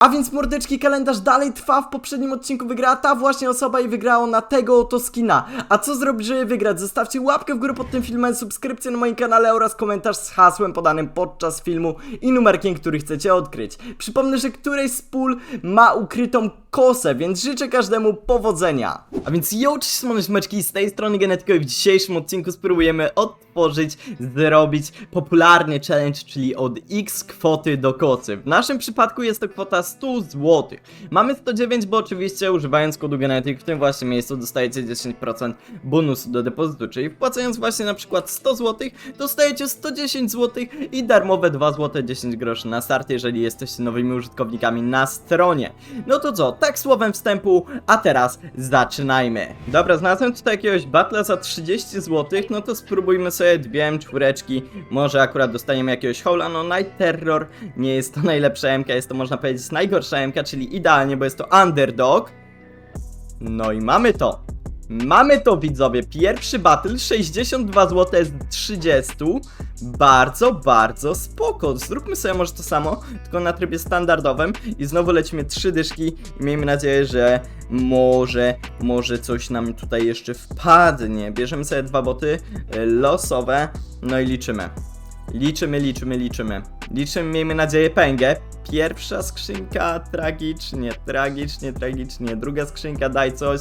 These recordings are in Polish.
A więc mordeczki kalendarz dalej trwa, w poprzednim odcinku wygrała ta właśnie osoba i wygrało na tego oto skina. A co zrobić, żeby wygrać? Zostawcie łapkę w górę pod tym filmem, subskrypcję na moim kanale oraz komentarz z hasłem podanym podczas filmu i numerkiem, który chcecie odkryć. Przypomnę, że któreś z pól ma ukrytą kosę, więc życzę każdemu powodzenia. A więc yo, cześć, słoneczmeczki, z tej strony Genetiko i w dzisiejszym odcinku spróbujemy otworzyć, zrobić popularny challenge, czyli od x kwoty do kosy. W naszym przypadku jest to kwota 100 zł. Mamy 109, bo oczywiście używając kodu Genetyk w tym właśnie miejscu dostajecie 10% bonusu do depozytu, czyli wpłacając właśnie na przykład 100 zł, dostajecie 110 zł i darmowe 2 zł 10 groszy na start, jeżeli jesteście nowymi użytkownikami na stronie. No to co, tak słowem wstępu, a teraz zaczynajmy. Dobra, znalazłem tutaj jakiegoś batla za 30 zł, no to spróbujmy sobie dwie czwóreczki, może akurat dostaniemy jakiegoś hola, no Night Terror nie jest to najlepsza MK, jest to można powiedzieć najgorsza MK, czyli idealnie, bo jest to underdog. No i mamy to. Mamy to widzowie, pierwszy battle 62 zł z 30 Bardzo, bardzo spoko. Zróbmy sobie może to samo, tylko na trybie standardowym. I znowu lecimy trzy dyszki. I miejmy nadzieję, że może, może coś nam tutaj jeszcze wpadnie. Bierzemy sobie dwa boty e, losowe. No i liczymy. Liczymy, liczymy, liczymy. Liczymy, miejmy nadzieję pęgę Pierwsza skrzynka tragicznie, tragicznie, tragicznie Druga skrzynka daj coś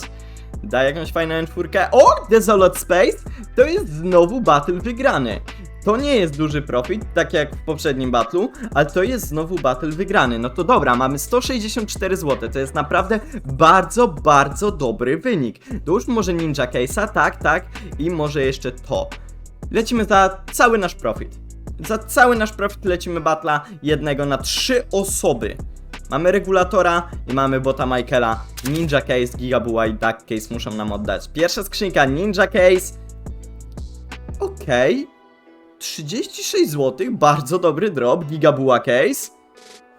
Daj jakąś fajną czwórkę. O! Desolate Space! To jest znowu battle wygrany. To nie jest duży profit, tak jak w poprzednim battlu, ale to jest znowu battle wygrany. No to dobra, mamy 164 zł. To jest naprawdę bardzo, bardzo dobry wynik. Już może Ninja Case'a, tak, tak. I może jeszcze to. Lecimy za cały nasz profit. Za cały nasz profit lecimy batla jednego na trzy osoby. Mamy regulatora i mamy bota Michaela. Ninja Case, Gigabuła i Duck Case muszą nam oddać. Pierwsza skrzynka Ninja Case. Okej. 36 zł, bardzo dobry drop. Gigabuła Case.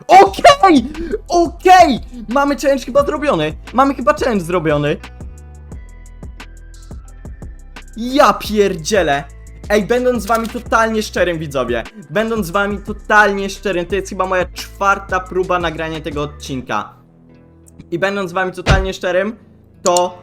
Okej! Okej! Mamy challenge chyba zrobiony. Mamy chyba challenge zrobiony. Ja pierdzielę. Ej, będąc z wami totalnie szczerym, widzowie, będąc z wami totalnie szczerym, to jest chyba moja czwarta próba nagrania tego odcinka. I będąc z wami totalnie szczerym, to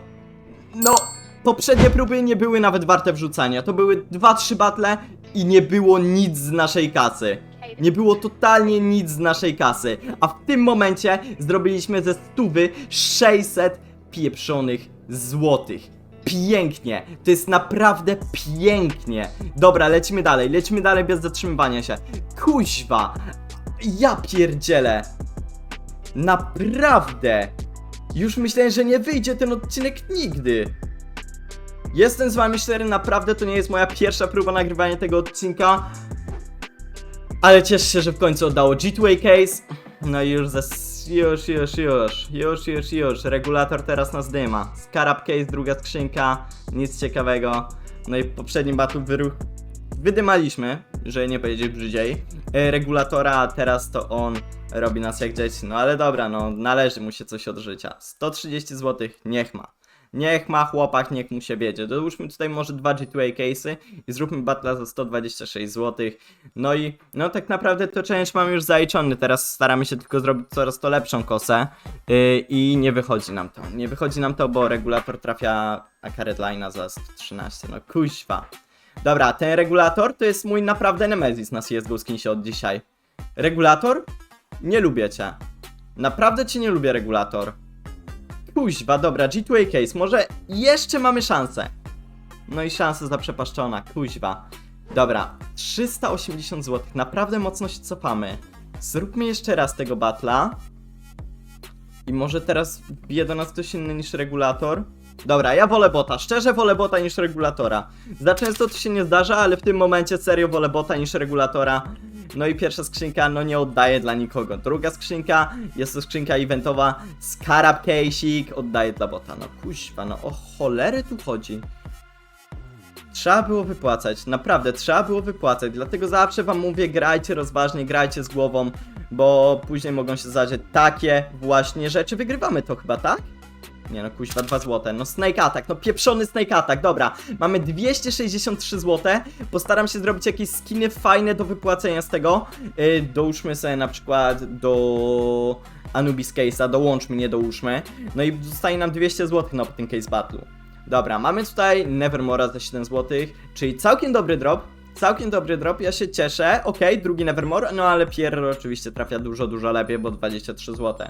no, poprzednie próby nie były nawet warte wrzucania. To były 2-3 battle i nie było nic z naszej kasy. Nie było totalnie nic z naszej kasy. A w tym momencie zrobiliśmy ze stówy 600 pieprzonych złotych. Pięknie, to jest naprawdę pięknie. Dobra, lecimy dalej, lecimy dalej bez zatrzymywania się. Kuźwa, ja pierdzielę. Naprawdę. Już myślałem, że nie wyjdzie ten odcinek nigdy. Jestem z wami szczery, naprawdę to nie jest moja pierwsza próba nagrywania tego odcinka. Ale cieszę się, że w końcu oddało G2A Case. No i już ze... Już, już, już, już, już, już. Regulator teraz nas dyma. Scarab Case, druga skrzynka. Nic ciekawego. No i w poprzednim battle wyruch... Wydymaliśmy, że nie powiedzieć brzydziej. E, regulatora, teraz to on robi nas jak dzieci. No ale dobra, no należy mu się coś od życia. 130 zł, niech ma. Niech ma chłopak, niech mu się wiedzie. Dołóżmy tutaj może dwa G2A case'y i zróbmy battle za 126 zł. No i no tak naprawdę to challenge mam już zaliczony. Teraz staramy się tylko zrobić coraz to lepszą kosę yy, i nie wychodzi nam to. Nie wychodzi nam to, bo regulator trafia a Carrot Line'a za 113. No kuźwa. Dobra, ten regulator to jest mój naprawdę nemesis na CSGO skinsie od dzisiaj. Regulator? Nie lubię cię. Naprawdę cię nie lubię, regulator. Kuźwa, dobra, G2A case, może jeszcze mamy szansę. No i szansa zaprzepaszczona, kuźwa. Dobra, 380 zł, naprawdę mocno się cofamy. Zróbmy jeszcze raz tego batla. I może teraz bije do nas ktoś inny niż regulator? Dobra, ja wolę bota, szczerze wolę bota niż regulatora. Za często to się nie zdarza, ale w tym momencie serio wolę bota niż regulatora. No i pierwsza skrzynka, no nie oddaję dla nikogo. Druga skrzynka, jest to skrzynka eventowa, Scarab Case'ik, oddaję dla bota. No kuźwa, no o cholery tu chodzi. Trzeba było wypłacać, naprawdę trzeba było wypłacać, dlatego zawsze wam mówię, grajcie rozważnie, grajcie z głową, bo później mogą się zdarzyć takie właśnie rzeczy. Wygrywamy to chyba, tak? Nie no, kuźwa, 2 złote. No Snake Attack, no pieprzony Snake Attack, dobra. Mamy 263 złote. Postaram się zrobić jakieś skiny fajne do wypłacenia z tego. Yy, dołóżmy sobie na przykład do Anubis Case'a, dołączmy, nie dołóżmy. No i zostaje nam 200 zł na ten Case Battle. Dobra, mamy tutaj Nevermora za 7 zł, czyli całkiem dobry drop. Całkiem dobry drop, ja się cieszę. Okej, drugi Nevermore, no ale Pierre oczywiście trafia dużo, dużo lepiej, bo 23 zł.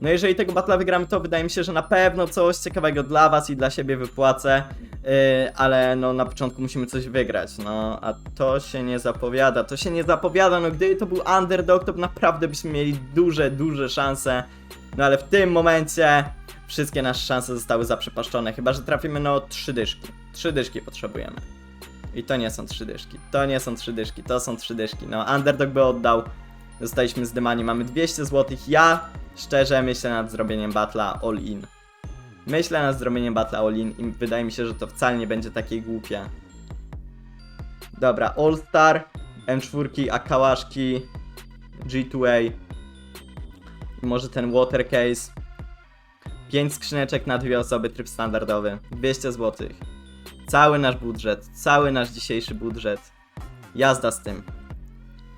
No jeżeli tego battle'a wygramy, to wydaje mi się, że na pewno coś ciekawego dla was i dla siebie wypłacę. Yy, ale no na początku musimy coś wygrać, no a to się nie zapowiada, to się nie zapowiada, no gdyby to był underdog, to naprawdę byśmy mieli duże, duże szanse. No ale w tym momencie wszystkie nasze szanse zostały zaprzepaszczone, chyba że trafimy no trzy dyszki. Trzy dyszki potrzebujemy. I to nie są trzy dyszki, to nie są trzy dyszki, to są trzy dyszki. No, underdog by oddał. Zostaliśmy zdymani, mamy 200 zł. Ja szczerze myślę nad zrobieniem battla all in. Myślę nad zrobieniem battla all in i wydaje mi się, że to wcale nie będzie takie głupie. Dobra, All Star, M4, Akałaszki, G2A. I może ten Water Case. 5 skrzyneczek na dwie osoby, tryb standardowy. 200 zł. Cały nasz budżet, cały nasz dzisiejszy budżet. Jazda z tym.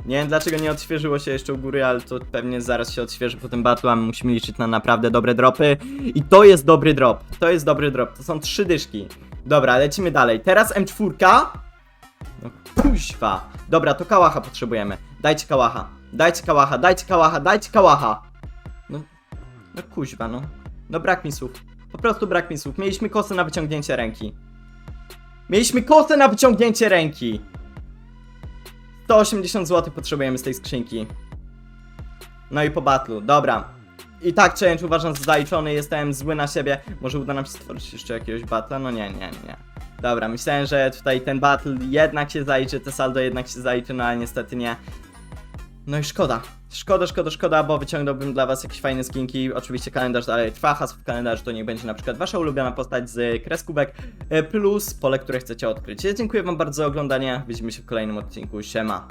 Nie wiem dlaczego nie odświeżyło się jeszcze u góry, ale to pewnie zaraz się odświeży po tym battle'u, a my musimy liczyć na naprawdę dobre dropy. I to jest dobry drop, to jest dobry drop, to są trzy dyszki. Dobra, lecimy dalej. Teraz M4. No kuźwa. Dobra, to kałacha potrzebujemy. Dajcie kałacha, dajcie kałacha, dajcie kałacha, dajcie kałacha. No, no kuźwa, no. No brak mi słów. Po prostu brak mi słów. Mieliśmy kosę na wyciągnięcie ręki. Mieliśmy kosę na wyciągnięcie ręki. 180 zł potrzebujemy z tej skrzynki. No i po batlu, dobra. I tak challenge uważam za zaliczony, jestem zły na siebie. Może uda nam się stworzyć jeszcze jakiegoś batla? No nie, nie, nie. Dobra, myślałem, że tutaj ten battle jednak się zaliczy, te saldo jednak się zaliczy, no ale niestety nie. No i szkoda. Szkoda, szkoda, szkoda, bo wyciągnąłbym dla was jakieś fajne skinki. Oczywiście kalendarz dalej trwa, hasło w kalendarzu to niech będzie na przykład wasza ulubiona postać z kreskówek e, plus pole, które chcecie odkryć. Dziękuję wam bardzo za oglądanie, widzimy się w kolejnym odcinku, siema.